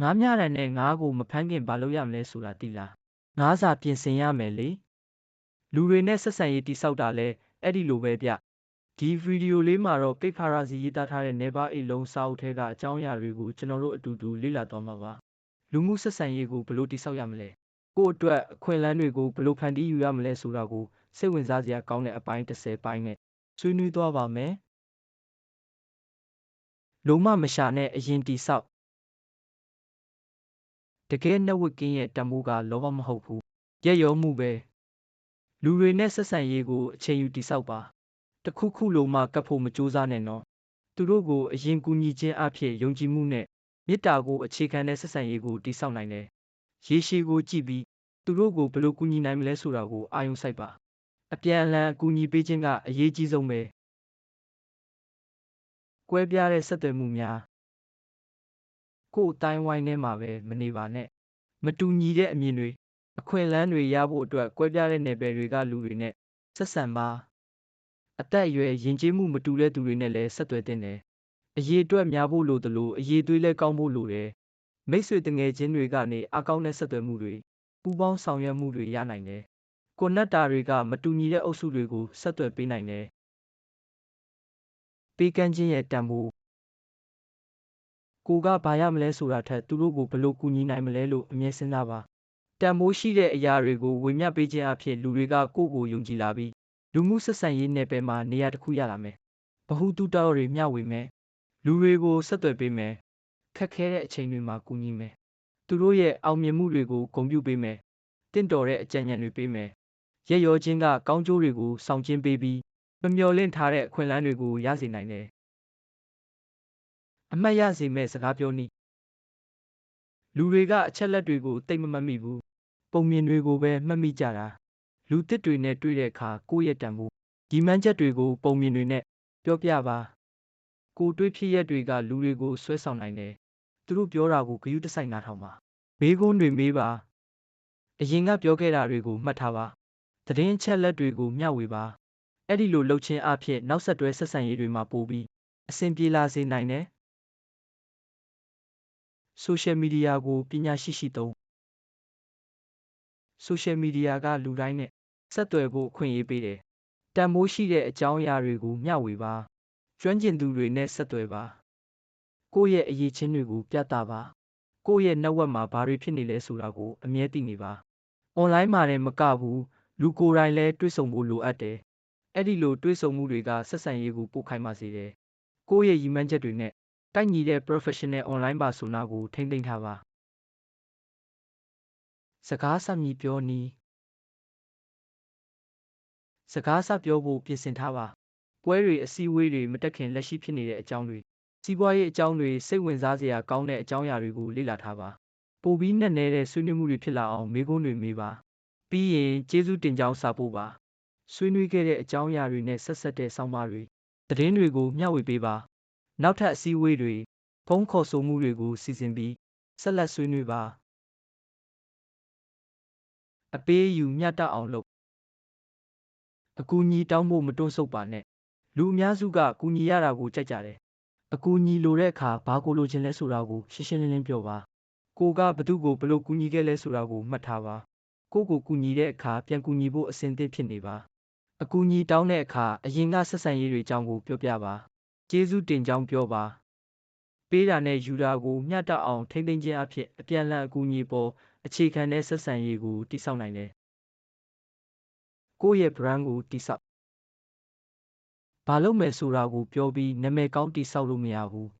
ငါးမြတန်နဲ့ငါးကိုမဖမ်းခင်ဘာလုပ်ရမလဲဆိုတာသိလားငါးစာပြင်ဆင်ရမယ်လေလူတွေနဲ့ဆက်ဆံရေးတိဆောက်တာလဲအဲ့ဒီလိုပဲဗျဒီဗီဒီယိုလေးမှာတော့ပိတ်ဖာရာစီရေးသားထားတဲ့နေပါအိတ်လုံးစာအုပ်ထဲကအကြောင်းအရာတွေကိုကျွန်တော်တို့အတူတူလေ့လာသွားမှာပါလူမှုဆက်ဆံရေးကိုဘယ်လိုတိဆောက်ရမလဲကိုယ့်အတွက်အခွင့်အလမ်းတွေကိုဘယ်လိုဖန်တီးယူရမလဲဆိုတာကိုစိတ်ဝင်စားစရာကောင်းတဲ့အပိုင်း30ပိုင်းနဲ့ဆွေးနွေးသွားပါမယ်လုံးမမရှာနဲ့အရင်တိဆောက် တကယ် networking ရဲ့တန်ဖိုးကလောဘမဟုတ်ဘူးရက်ရောမှုပဲလူတွေနဲ့ဆက်ဆံရေးကိုအချိန်ယူတိဆောက်ပါတခုခုလုံးမှကပ်ဖို့မကြိုးစားနဲ့နော်သူတို့ကိုအရင်ကူညီခြင်းအဖြစ်ယုံကြည်မှုနဲ့မေတ္တာကိုအခြေခံတဲ့ဆက်ဆံရေးကိုတိဆောက်နိုင်တယ်ရေရှည်ကိုကြည့်ပြီးသူတို့ကိုဘယ်လိုကူညီနိုင်မလဲဆိုတာကိုအာရုံစိုက်ပါအပြန်အလှန်အကူအညီပေးခြင်းကအရေးကြီးဆုံးပဲကွဲပြားတဲ့ဆက်သွယ်မှုများ ကိုယ်အတိုင်းဝိုင်းထဲမှာပဲမနေပါနဲ့မတူညီတဲ့အမြင်တွေအခွင့်အလမ်းတွေရဖို့အတွက်ကွဲပြားတဲ့နယ်ပယ်တွေကလူတွေနဲ့ဆက်ဆံပါအသက်အရွယ်ယဉ်ကျေးမှုမတူတဲ့သူတွေနဲ့လည်းဆက်သွယ်တင်တယ်အရေးအတွက်များဖို့လိုသလိုအရေးသွေးလည်းကောင်းဖို့လိုတယ်မိတ်ဆွေတငယ်ချင်းတွေကနေအကောင်းတဲ့ဆက်သွယ်မှုတွေပူးပေါင်းဆောင်ရွက်မှုတွေရနိုင်တယ်ကွန်နက်တာတွေကမတူညီတဲ့အုပ်စုတွေကိုဆက်သွယ်ပေးနိုင်တယ်ပေးကမ်းခြင်းရဲ့တန်ဖိုး ကိုကဘာရမလဲဆိုတာထက်သူတို့ကိုဘယ်လိုကူညီနိုင်မလဲလို့အမြဲစဉ်းစားပါတန်ဖိုးရှိတဲ့အရာတွေကိုဝေမျှပေးခြင်းအဖြစ်လူတွေကကိုယ့်ကိုယုံကြည်လာပြီးလူမှုဆက်ဆံရေးနယ်ပယ်မှာနေရာတစ်ခုရလာမယ်ဘ ഹു တုတောတွေမျှဝေမယ်လူတွေကိုဆက်သွယ်ပေးမယ်ခက်ခဲတဲ့အချိန်တွေမှာကူညီမယ်သူတို့ရဲ့အောင်မြင်မှုတွေကိုဂုဏ်ပြုပေးမယ်တင့်တော်တဲ့အကြံဉာဏ်တွေပေးမယ်ရက်ရောချင်းကကောင်းကျိုးတွေကိုဆောင်ကျင်းပေးပြီးမမျှော်လင့်ထားတဲ့အခွင့်အလမ်းတွေကိုရစေနိုင်တယ် အမှတ်ရစေမဲ့စကားပြောနည်းလူတွေကအချက်လက်တွေကိုတိတ်မမှတ်မိဘူးပုံမြင်တွေကိုပဲမှတ်မိကြတာလူတစ်တွေနဲ့တွေ့တဲ့အခါကိုယ့်ရဲ့တန်ဖိုးဒီမှန်းချက်တွေကိုပုံမြင်တွေနဲ့ပြောပြပါကိုတွေးဖြစ်ရက်တွေကလူတွေကိုဆွဲဆောင်နိုင်တယ်သူတို့ပြောတာကိုဂရုတစိုက်နားထောင်ပါဘေးကုန်းတွေမေးပါအရင်ကပြောခဲ့တာတွေကိုမှတ်ထားပါသတင်းအချက်လက်တွေကိုမျှဝေပါအဲ့ဒီလိုလှုပ်ခြင်းအဖြစ်နောက်ဆက်တွဲဆက်ဆံရေးတွေမှာပိုပြီးအဆင်ပြေလာစေနိုင်တယ် ဆိုရှယ်မီဒီယာကိုပညာရှိရှိသုံးဆိုရှယ်မီဒီယာကလူတိုင်းနဲ့ဆက်သွယ်ဖို့အခွင့်အရေးပေးတယ်တန်မိုးရှိတဲ့အကြောင်းအရာတွေကိုမျှဝေပါကျွမ်းကျင်သူတွေနဲ့ဆက်သွယ်ပါကိုယ့်ရဲ့အရေးချင်းတွေကိုပြသပါကိုယ့်ရဲ့ network မှာဘာတွေဖြစ်နေလဲဆိုတာကိုအမြဲသိနေပါအွန်လိုင်းမှာလည်းမကဘူးလူကိုယ်တိုင်လည်းတွေ့ဆုံဖို့လိုအပ်တယ်အဲ့ဒီလိုတွေ့ဆုံမှုတွေကဆက်ဆံရေးကိုပို့ခိုင်းပါစေတယ်ကိုယ့်ရဲ့ရည်မှန်းချက်တွေနဲ့ တိုက်ညီတဲ့ professional online persona ကို ထိမ့်သိမ်းထားပါစကားစမြည်ပြောနည်းစကားစပြောဖို့ပြင်ဆင်ထားပါပွဲတွေအစည်းအဝေးတွေမတက်ခင်လက်ရှိဖြစ်နေတဲ့အကြောင်းတွေစီးပွားရေးအကြောင်းတွေစိတ်ဝင်စားစရာကောင်းတဲ့အကြောင်းအရာတွေကိုလေ့လာထားပါပိုပြီးနဲ့နေတဲ့ဆွေးနွေးမှုတွေဖြစ်လာအောင်မေးခွန်းတွေမေးပါပြီးရင်ကျေးဇူးတင်ကြောင်းစာပို့ပါဆွေးနွေးခဲ့တဲ့အကြောင်းအရာတွေနဲ့ဆက်ဆက်တဲ့ဆောင်းပါးတွေသတင်းတွေကိုမျှဝေပေးပါ နောက်ထပ်အစည်းအဝေးတွေဖုန်းခေါ်ဆိုမှုတွေကို စီစဉ်ပြီးဆက်လက်ဆွေးနွေးပါအပေးအယူမျှတအောင်လုပ်အကူအညီတောင်းဖို့မတွန့်ဆုတ်ပါနဲ့လူအများစုကကူညီရတာကိုကြိုက်ကြတယ်အကူအညီလိုတဲ့အခါဘာကိုလိုချင်လဲဆိုတာကိုရှင်းရှင်းလင်းလင်းပြောပါကိုကဘသူ့ကိုဘယ်လိုကူညီခဲ့လဲဆိုတာကိုမှတ်ထားပါကိုကိုကူညီတဲ့အခါပြန်ကူညီဖို့အဆင်သင့်ဖြစ်နေပါအကူအညီတောင်းတဲ့အခါအရင်ကဆက်ဆံရေးတွေအကြောင်းကိုပြောပြပါ ကျေးဇူးတင်ကြောင်းပြောပါပေးတာနဲ့ယူတာကိုမျှတအောင်ထိမ့်သိမ်းခြင်းအဖြစ်အပြန်အလှန်အကူအညီပေါ်အခြေခံတဲ့ဆက်ဆံရေးကိုတည်ဆောက်နိုင်တယ်ကိုယ့်ရဲ့ brand ကိုတည်ဆောက်ဘာလုပ်မယ်ဆိုတာကိုပြောပြီးနာမည်ကောင်းတည်ဆောက်လို့မရဘူး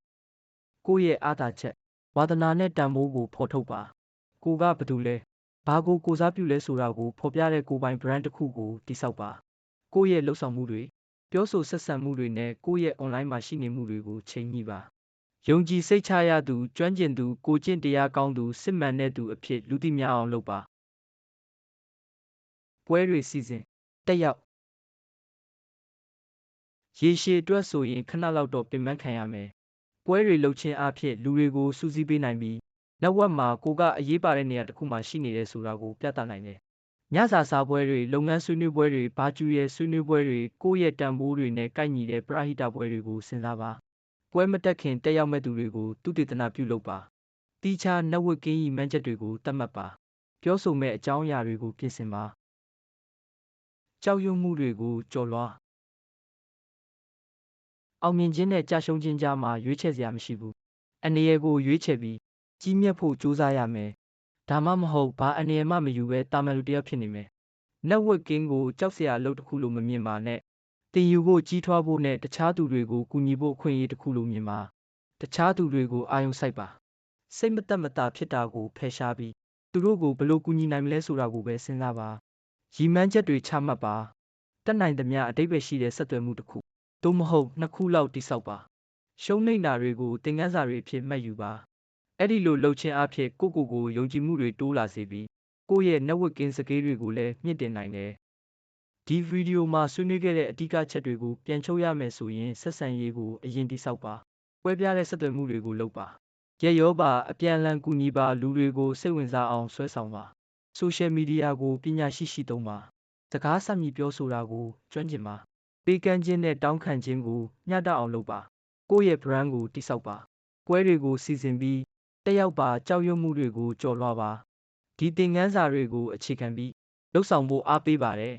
ကိုယ့်ရဲ့အားသာချက်ဝါသနာနဲ့တန်ဖိုးကိုဖော်ထုတ်ပါကိုကဘာတူလဲဘာကိုကိုစားပြုလဲဆိုတာကိုဖော်ပြတဲ့ကိုပိုင် brand တစ်ခုကိုတည်ဆောက်ပါကိုယ့်ရဲ့လှုပ်ဆောင်မှုတွေ ပြောဆိုဆက်ဆံမှုတွေနဲ့ကိုယ့်ရဲ့ online မှာရှိနေမှုတွေကိုချိန်ညှိပါယုံကြည်စိတ်ချရသူကျွမ်းကျင်သူကိုကျင့်တရားကောင်းသူစစ်မှန်တဲ့သူအဖြစ်လူသိများအောင်လုပ်ပါပွဲတွေစီစဉ်တက်ရောက်ရေရှည်အတွက်ဆိုရင်ခဏလောက်တော့ပြင်ပန်းခံရမယ်ပွဲတွေလုပ်ခြင်းအဖြစ်လူတွေကိုစူးစီးပေးနိုင်ပြီးနောက်ဝက်မှာကိုကအရေးပါတဲ့နေရာတစ်ခုမှာရှိနေတယ်ဆိုတာကိုပြသနိုင်တယ် ညစာစားပွဲတွေလုပ်ငန်းဆွေးနွေးပွဲတွေဘာကျူရဲ့ဆွေးနွေးပွဲတွေကိုယ့်ရဲ့တန်ဖိုးတွေနဲ့ကိုက်ညီတဲ့ပရဟိတပွဲတွေကိုစဉ်းစားပါပွဲမတက်ခင်တက်ရောက်မဲ့သူတွေကိုသူတည်တနာပြုလုပ်ပါတတီးခြား networking ရည်မှန်းချက်တွေကိုသတ်မှတ်ပါပြောဆိုမဲ့အကြောင်းအရာတွေကိုပြင်ဆင်ပါကြောက်ရွံ့မှုတွေကိုကျော်လွှားအောင်မြင်ခြင်းနဲ့ကြာရှုံးခြင်းကြားမှာရွေးချယ်စရာမရှိဘူးအန္တရာယ်ကိုရွေးချယ်ပြီးကြီးမြတ်ဖို့ကြိုးစားရမယ် ဒါမှမဟုတ် ဘာအန္တရာယ်မှမယူဘဲတာမန်လူတစ်ယောက်ဖြစ်နေမယ် networking ကို ကြောက်စရာအလုပ်တစ်ခုလို့ မမြင်ပါနဲ့တင်ယူဖို့ ကြီးထွားဖို့နဲ့ တခြားသူတွေကို ကူညီဖို့ အခွင့်အရေးတစ်ခုလို့မြင်ပါ တခြားသူတွေကို အာရုံစိုက်ပါ စိတ်မသက်မသာဖြစ်တာကို ဖယ်ရှားပြီး သူတို့ကို ဘယ်လိုကူညီနိုင်မလဲဆိုတာကိုပဲ စဉ်းစားပါ ရည်မှန်းချက်တွေ ချမှတ်ပါတက်နိုင်သမျှအတိတ်ပဲရှိတဲ့ ဆက်သွယ်မှုတစ်ခု သို့မဟုတ် နှစ်ခုလောက်တိစောက်ပါ ရှုံးနိမ့်တာတွေကို သင်ခန်းစာတွေအဖြစ် မှတ်ယူပါ အဲ့ဒီလိုလှုပ်ခြင်းအဖြစ်ကိုယ့်ကိုယ်ကိုယုံကြည်မှုတွေတိုးလာစေပြီးကိုယ့်ရဲ့ networking skill တွေကိုလည်းမြင့်တင်နိုင်တယ်ဒီဗီဒီယိုမှာဆွေးနွေးခဲ့တဲ့အဓိကချက်တွေကိုပြန်ချုပ်ရမယ်ဆိုရင်ဆက်ဆံရေးကိုအရင်တိစောက်ပါကွဲပြားတဲ့ဆက်သွယ်မှုတွေကိုလုပ်ပါရက်ရောပါအပြန်အလှန်ကူညီပါလူတွေကိုစိတ်ဝင်စားအောင်ဆွဲဆောင်ပါဆိုရှယ်မီဒီယာကိုပညာရှိရှိသုံးပါစကားဆက်မြည်ပြောဆိုတာကိုကျွမ်းကျင်ပါပေးကမ်းခြင်းနဲ့တောင်းခံခြင်းကိုမျှတအောင်လုပ်ပါကိုယ့်ရဲ့ brand ကိုတိစောက်ပါပွဲတွေကိုစီစဉ်ပြီး တက်ရောက်ပါကြောက်ရွံ့မှုတွေကို ကျော်လွှားပါဒီသင်ခန်းစာတွေကို အခြေခံပြီးလှုပ်ဆောင်ဖို့အားပေးပါတယ်